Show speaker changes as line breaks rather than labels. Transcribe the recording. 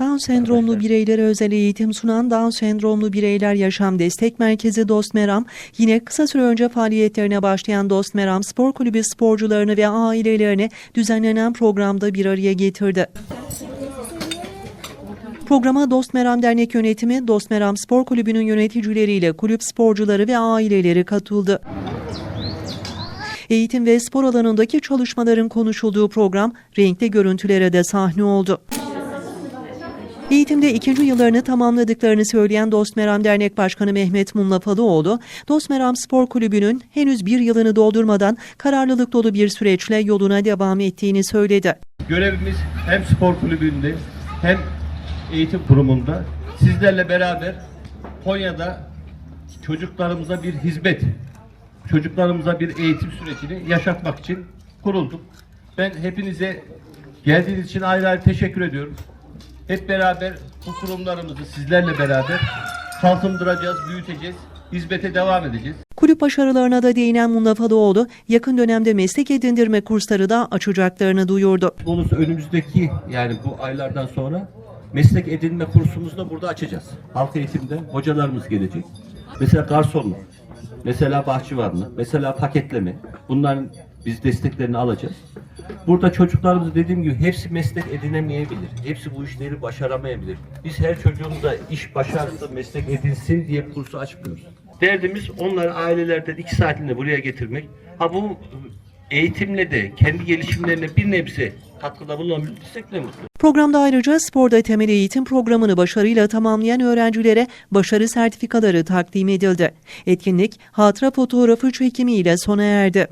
Down sendromlu bireylere özel eğitim sunan Down sendromlu bireyler yaşam destek merkezi Dost Meram, yine kısa süre önce faaliyetlerine başlayan Dost Meram Spor Kulübü sporcularını ve ailelerini düzenlenen programda bir araya getirdi. Programa Dost Meram Dernek Yönetimi, Dost Meram Spor Kulübü'nün yöneticileriyle kulüp sporcuları ve aileleri katıldı. Eğitim ve spor alanındaki çalışmaların konuşulduğu program renkli görüntülere de sahne oldu. Eğitimde ikinci yıllarını tamamladıklarını söyleyen Dost Meram Dernek Başkanı Mehmet Mumlafalıoğlu, Dost Meram Spor Kulübü'nün henüz bir yılını doldurmadan kararlılık dolu bir süreçle yoluna devam ettiğini söyledi.
Görevimiz hem spor kulübünde hem eğitim kurumunda sizlerle beraber Konya'da çocuklarımıza bir hizmet, çocuklarımıza bir eğitim sürecini yaşatmak için kurulduk. Ben hepinize geldiğiniz için ayrı ayrı teşekkür ediyorum. Hep beraber bu kurumlarımızı sizlerle beraber kalkındıracağız, büyüteceğiz, hizmete devam edeceğiz.
Kulüp başarılarına da değinen Mumlafalıoğlu, yakın dönemde meslek edindirme kursları da açacaklarını duyurdu.
Konusu önümüzdeki yani bu aylardan sonra meslek edinme kursumuzu da burada açacağız. Halk eğitimde hocalarımız gelecek. Mesela garsonluk, mesela bahçıvanlık, mesela paketleme. Bunların biz desteklerini alacağız. Burada çocuklarımız dediğim gibi hepsi meslek edinemeyebilir. Hepsi bu işleri başaramayabilir. Biz her çocuğumuza iş başarsın, meslek edinsin diye kursu açmıyoruz. Derdimiz onları ailelerden iki saatinde buraya getirmek. Ha bu eğitimle de kendi gelişimlerine bir nebze katkıda bulunabilirsek ne mutlu.
Programda ayrıca sporda temel eğitim programını başarıyla tamamlayan öğrencilere başarı sertifikaları takdim edildi. Etkinlik hatıra fotoğrafı çekimiyle sona erdi.